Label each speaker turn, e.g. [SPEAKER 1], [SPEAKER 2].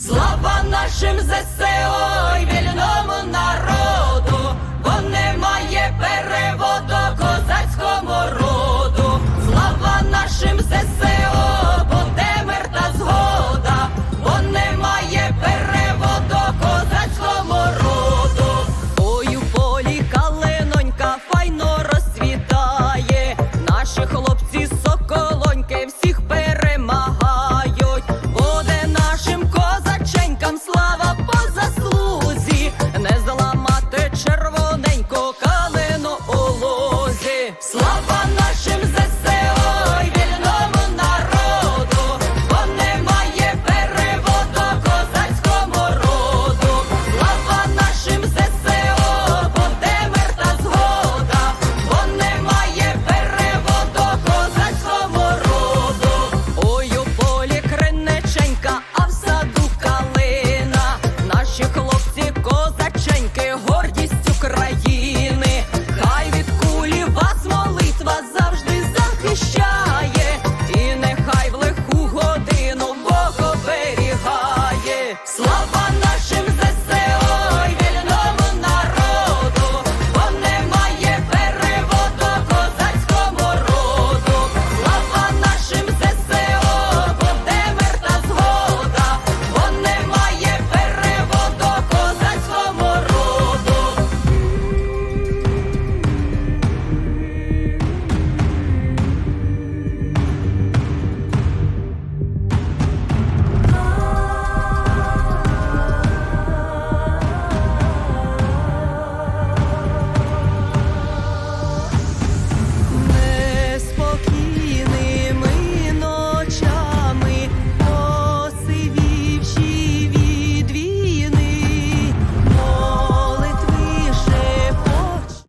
[SPEAKER 1] Слава нашим ЗСО, Slow.